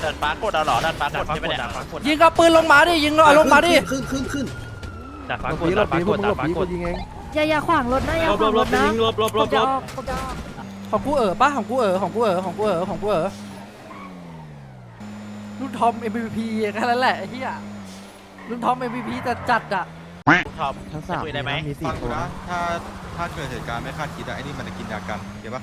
เดินฟ้ากดเอาเหรอเดินฟ้ากดใช่ไหมเนี่ยยิงกับปืนลงมาดิยิงเอาลงมาดิขึ้นขึ้นขึ้นดัดฟ้าหลกบดผีหลดัดบฟ้าผีกพวดกมึงดัหลดบฟ้าผีกกูดยิงเองอย่าอย่าขวางรถนะอย่าขวางรถนะลบลบผมจะออกผมจะออกของกูเอ๋อป้าของกูเอ๋อของกูเอ๋อของกูเอ๋อของกูเอ๋อลูกทอม MVP แค่นั้นแหละไอ้เหี้ยลูกทอม MVP จะจัดอะทอมทั้งสามคุยได้ไหมมีสี่ฟังคกูนนะถ้าถ้าเกิดเหตุการณ์ไม่คาดคิดอะไอ้นี่มันจะกินยากันเห็นปะ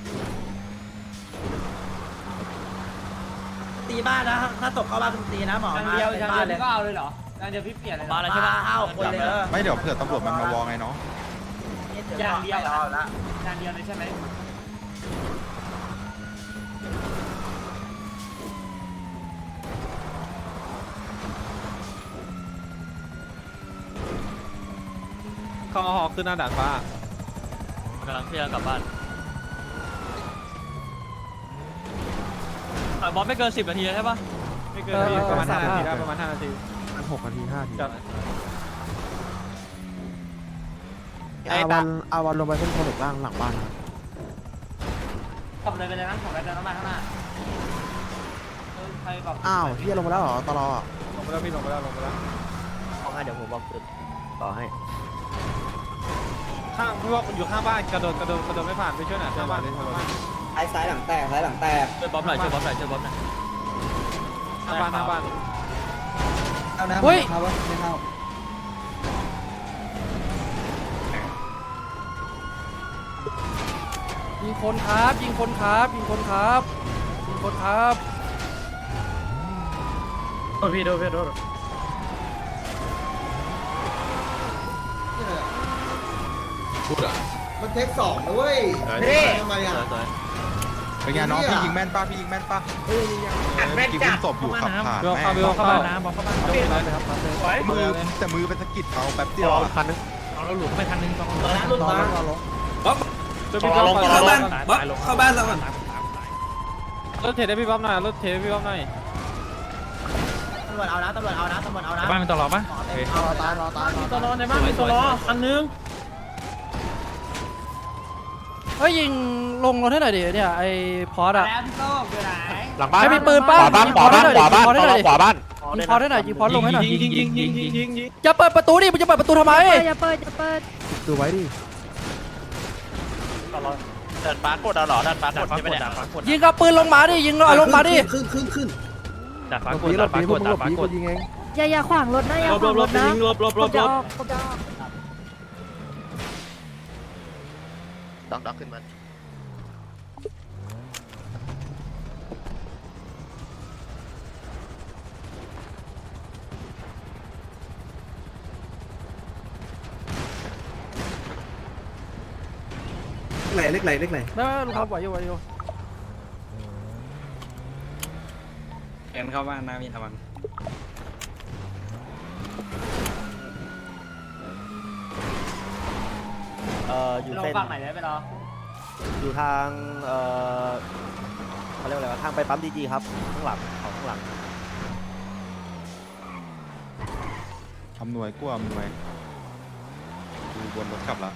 ตีบ้านนะ ถ้าตกเข้าบ้านคุณตีนะหมอทางมาเดียวเป็นทางบ้านเดีเลยวยก็เอาเลยเหรอทางเดียวพี่เปลี่ยนเลยมาแล้วใช่ปะห้าคนเลยไม่เดี๋ยวเผื่อตำรวจมันมาวอไงเนาะอย่างเดียวเอาละทางเดียวเลยใช่ไหมเขาเอาหอกขึ้นหน้าดาดฟ้ากำลังเคลื่อนกลับบ้าน อะบอสไม่เกินสิบนาทีใช่ปะไม่เกินนาทีประมาณห้านาทีได้ประมาณห้านาทีมันหกนาทีห้านาทีจัดอาวันอาวันลงไปเส้นโคเด็กล่างหลังบ้านครับขับเลยไปเลยนะขับไปเดินเข้ามาข้างหน้าเออใครแบบอ้าวเฮียลงมาแล้วเหรอตลอดลงไปแล้วพี่ลงไปแล้วลงไปแล้วเอาให้เดี๋ยวผมบอกจุดต่อให้ ข้างพี่ว่ามันอยู่ข้างบ้านกระโดดกระโดดกระโดดไม่ผ่านไปช่วยหน่อยข้างบ้าน ข้างบ้านไอ้ซ้ายหลังแตกซ้ายหลังแตกช่วยบ๊อบหน่อยช่วยบ๊อบหน่อยช่วยบ๊อบหน่อยข้างบ้านข้างบ้านเอานะเฮ้ย เขาว่าไม่เข้ายิงคนครับ ยิงคนครับ ยิงคนครับ ยิงคนครับโทษพี่โทษพี่โทษมันเทคสองด้วยเฮ้ทำไมอะสวย เป็นไงน้องพี่ยิงแม่นป้าพี่ยิงแม่นป้าแม่นจับศพอยู่ขับผ่านเบลแม่เข้าเบลเข้าบ้านน้ำบอกเข้าบ้านยกไปเลยครับมือแต่มือเป็นสะกิดเขาแป๊บเดียวอะพันนึงเอาเราหลุดไปพันนึงต้องตอนนั้นรุ่นมาช่วยพี่บ๊อบเข้าบ้านเข้าบ้านเราก่อนรถเทได้พี่บ๊อบหน่อยรถเทพี่บ๊อบหน่อยตำรวจเอานะตำรวจเอานะตำรวจเอานะบ้านเป็นตลอดปะเอาตายรอตายมีตลอดในบ้านมีตลอดคันนึง เฮ้ยยิงลงรถให้หน่อยดิเนี่ยไอ้พอดอะแล้วพี่โต้อยู่ไหนหลังบ้านให้มีปืนป่ะขวาบ้านขวาบ้านขวาบ้านยิงพอได้หน่อยขวาบ้านยิงพอได้หน่อยยิงพอลงให้หน่อยยิงยิงยิงยิงยิงยิงยิงจะเปิดประตูดิมึงจะเปิดประตูทำไมอย่าเปิดอย่าเปิดดูไว้ดิเดินฟ้ากดเอาเหรอเดินฟ้ากดใช่ไหมเนี่ยยิงกับปืนลงมาดิยิงเอาลงมาดิขึ้นขึ้นขึ้นดัดหฟ้าลบกผีดหลดัดบฟ้าผีกพวกดมึงดัหลดบฟ้าผีกกูดยิงเองอย่าอย่าขวางรถนะอย่าลบขลวาบงลรบถนะยิงลบลบผลมบจะลอบ ด็อกด็อกขึ้นมาไหลเล็กไหลเล็กไหลไม่ไม่ลุงครับไหวอยู่ไหวอยู่เอ็นเข้าบ้านนะมีทำมัน เอ่ออยู่ลงเส้นฝั่งไหนได้ไปรออยู่ทางเอ่อเขาเรียกว่าอะไรวะทางไปปั๊มดีจีครับข้างหลังเขาข้างหลังอำนวยกู้อำนวยดูบนรถกลับละ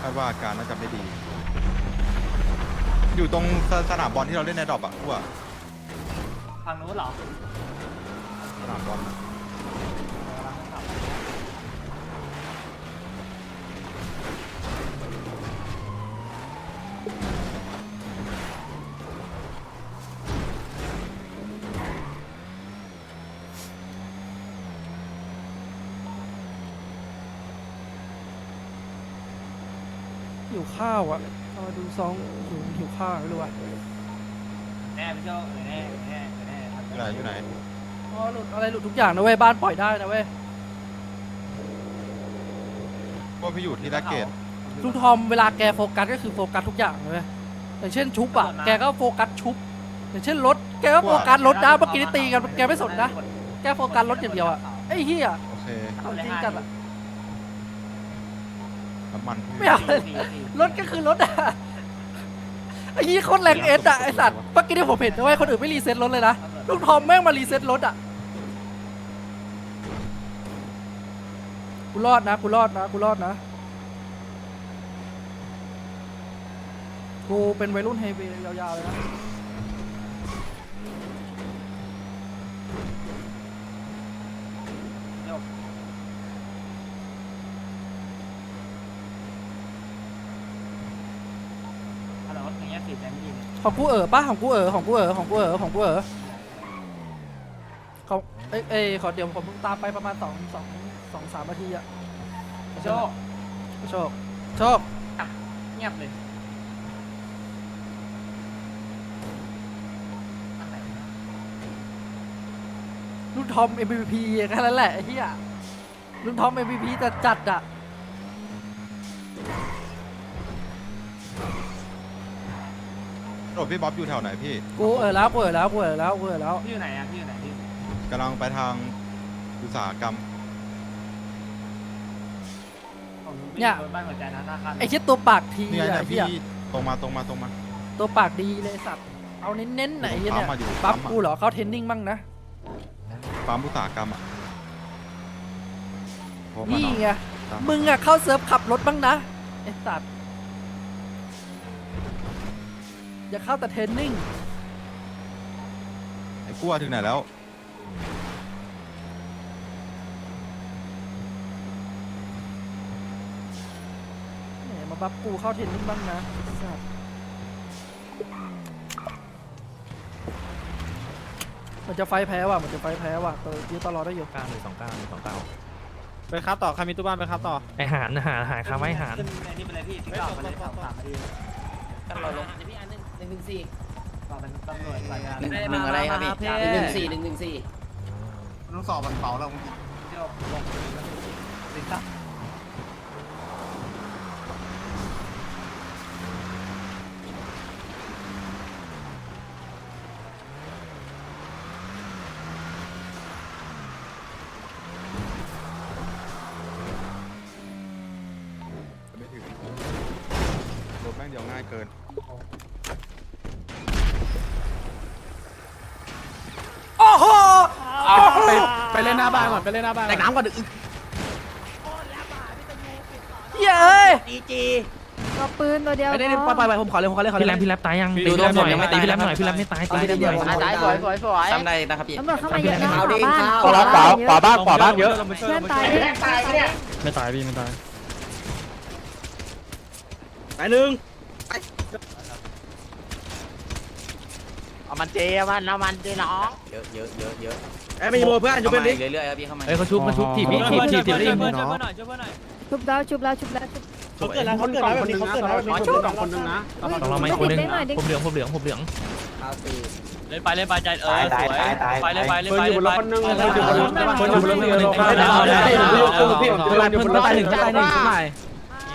คาดว่าอาการน่าจะไม่ดี อยู่ตรงสสนามบอลที่เราเล่นในดรอปอะกู้อะฝั่งนู้นเหรอสนามบอลอะ หิวข้าวอะเอามาดูซองหิวหิวข้าวไม่รู้อะแน่พี่โต้เออแน่เออแน่เออแน่อยู่ไหนอยู่ไหนอ๋อหลุดอะไรหลุดทุกอย่างนะเว้ยบ้านปล่อยได้นะเว้ยว่าพี่อยู่ที่แรกเกตลุงทอมเวลาแกโฟกัสก็คือโฟกัสทุกอย่างเลยเว้ยอย่างเช่นชุบอะแกก็โฟกัสชุบอย่างเช่นรถแกก็โฟกัสรถนะเมื่อกี้นี่ตีกันแกไม่สนนะแกโฟกัสรถอย่างเดียวอะไอ้เหี้ยโอเคเอาจริงจัดอะ น้ำมันพี่ไม่เอาเลยรถก็คือรถอะไอ้เหี้ยโคตรแรงเอสอะไอ้สัตว์เมื่อกี้ที่ผมเห็นนะเว้ยคนอื่นไม่รีเซ็ตรถเลยนะลุงทอมแม่งมารีเซ็ตรถอะกูรอดนะกูรอดนะกูรอดนะกูเป็นวัยรุ่นเฮฟวียาวๆเลยนะ ของกูเออปะของกูเออของกูเออของกูเออของกูเออของเอ้ยเอ้ยขอเดี๋ยวผมตามไปประมาณสองสองสองสามนาทีอะโชคโชคโชคเงียบเลยรุ่นทอม MVP แค่นั้นแหละไอ้เหี้ยรุ่นทอม MVP จะจัดอะ โอ้พี่บ๊อบอยู่แถวไหนพี่กูเออแล้วกูเออแล้วกูเออแล้วกูเออแล้วพี่อยู่ไหนอะพี่อยู่ไหนพี่กำลังไปทางอุตสาหกรรม ผมไม่โดนบ้านหัวใจนะหน้าคันไอ้เชี่ยตัวปากทีนี่ไงอะเนี่ยไอ้พี่เหี้ยตรงมาตรงมาตรงมาตัวปากดีเลยสัตว์เอาเน้นๆไหนเหี้ยปั๊มเนี่ยมาอยู่ปั๊บปั๊มอะกูเหรอเข้าเทรนนิ่งบ้างนะปั๊มอุตสาหกรรมอะโทรมานี่เนาะไงตามมึงอะเข้าเซิร์ฟขับรถบ้างนะไอ้สัตว์ อย่าเข้าแต่เทรนนิ่ง ไอ้กลัวถึงไหนแล้ว แหมมาบับกูเข้าเทรนนิ่งบ้างนะไอ้สัตว์มันจะไฟแพ้ว่ะมันจะไฟแพ้ว่ะตัวยืดตลอดได้อยู่เก้าหนึ่งสองเก้าหนึ่งสองเก้าไปครับต่อใครมีตู้บ้านไปครับต่อไอหารหารหารคำไว้หารขึ้นไอ้นี่ไปเลยพี่พี่ก่อไปเลยสองสามนาทีกั นเราลงพี่อันหนึ่งหนึ่งหนึ่งสี่ก่อเป็นตำรวจฝ่ายงานหนึ่งหนึ่งอะไรครับพี่หนึ่งสี่หนึ่งหนึ่งสี่ต้องสอบมันเป่าแล้วที่เราลงสิครับไม่ถึงรถแม่งเดียวง่ายเกิน โอ้โห ไปไป เล่นหน้าบ้านก่อนไปเล่นหน้าบ้านแต่น้ำก่อนเหี้ยเอ้ยดีจีเอาปืนตัวเดียวไม่ได้ไปไปไปผมขอเลยผมขอเลยขอเลยพี่แรมพี่แรมตายยังพี่ตีพี่แรมหน่อยยังไม่ตายตีพี่แรมหน่อยพี่แรมไม่ตายตีพี่แรมหน่อยตายสวยสวยสวยทำได้นะครับพี่ ตำรวจเข้ามาเยอะนะเอาดิบ้านเอาละขวาขวาบ้านขวาบ้านเยอะเพื่อนตายเลยตายเนี่ยไม่ตายพี่ไม่ตายไปหนึ่ง เอา มันเจมันเอามันเจน้องเยอะเยอะเยอะเยอะไอ้ไม่มีโมเพื่อนอยู่เข้าเป็นมาดิเรื่อยๆครับพี่เข้ามาเอ้ยเขาชุบมาชุบถีบนี่ถีบถีบถีบได้ยินเนาะชุบแล้วชุบแล้วชุบแล้วชุบเขาเกิดแล้วเขาเกิดแล้วแบบนี้เขาเกิดแล้วแบบนี้ชุบกับคนนึงนะต้องเราไม่คนหนึ่งผมเหลืองผมเหลืองผมเหลืองเล่นไปเล่นไปใจเออสวยไปเล่นไปเล่นคนไปอยู่บนรถคนนึงคนอยู่บนรถคนอยู่บนรถเพื่อนตายหนึ่งตายหนึ่งขึ้นมา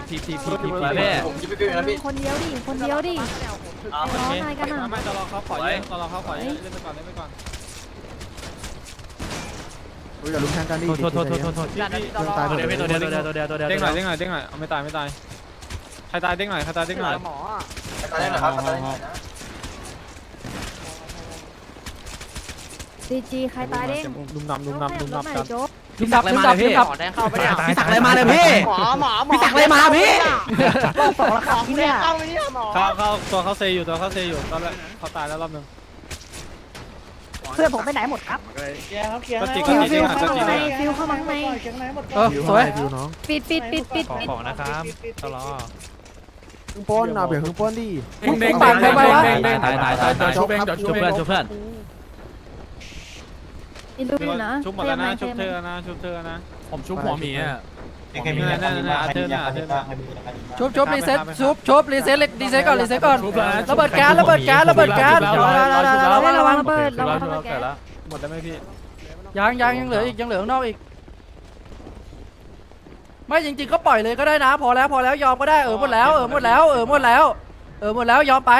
ทีทีทีทีแม่คนเดียวดิคนเดียวดิ อาร้องอะไรกันอะ ไม่ตลอเขาขอเล่นตลอเขาขอเล่นเล่นไปก่อนเล่นไปก่อนอย่าลุมแทงกันดิโทษโทษโทษโทษโทษตายหมดเดี๋ยวเลพี่ยตัวเดียวตัวเดียวตัวเดียวตัวเดียวเด้งหน่อยเด้งหน่อยเด้งหน่อยเอาไม่ตายไม่ตายใครตายเด้งหน่อยใครตายเด้งหน่อยดีจีใครตายเด้งดุมนำดุมนำดุมนำไหนกัน โจ๊ก ลุมดับลุมดับลุมดับพี่สั่งอะไรมาเลยพี่หมอหมอพี่สั่งอะไรมาพี่ สองราคาเนี่ยเขาเขาตัวเขาเซอยู่ตัวเขาเซอยู่ตอนแรกเขาตายแล้วรอบนึงเพื่อนผมไปไหนหมดครับก็จริงฟิก็วจริฟิงวอะเข้าก็มาจริงข้างในฟิวเข้ามาข้างในเออสวยฟิวน้องปิดปิดปิดปิดขอปิดของนะครับตลอดพึ่งป้นเอาเบียร์พึ่งป้นดิมึงมึงปากใครไปวะตายตายตายตายชุบเองเดี๋ยวชุชุบบเอเพื่องนชุบเพื่อนอินดู อยู่นะชุบหมดแล้วนะชุบเธอนะชุบเธอนะผมชุบหัวหมีอะนี่นี่นี่อาเธอร์เนี่ยอาเธอร์เนี่ยชุบชุบรีเซ็ตชุบชุบรีเซ็ตรีเซ็ตก่อนรีเซ็ตก่อนระเบิดแก๊สระเบิดแก๊สระเบิดแก๊สระวังระวังระวังระเบิดระวังระเบิดแก๊สหมดได้ไหมพี่ยังยังยังเหลืออีกยังเหลือข้างนอกอีก ไม่จริงๆก็ปล่อยเลยก็ได้นะ พอแล้วพอแล้วยอมก็ได้เออหมดแล้วเออหมดแล้วเออหมดแล้วเออหมดแล้วยอมไป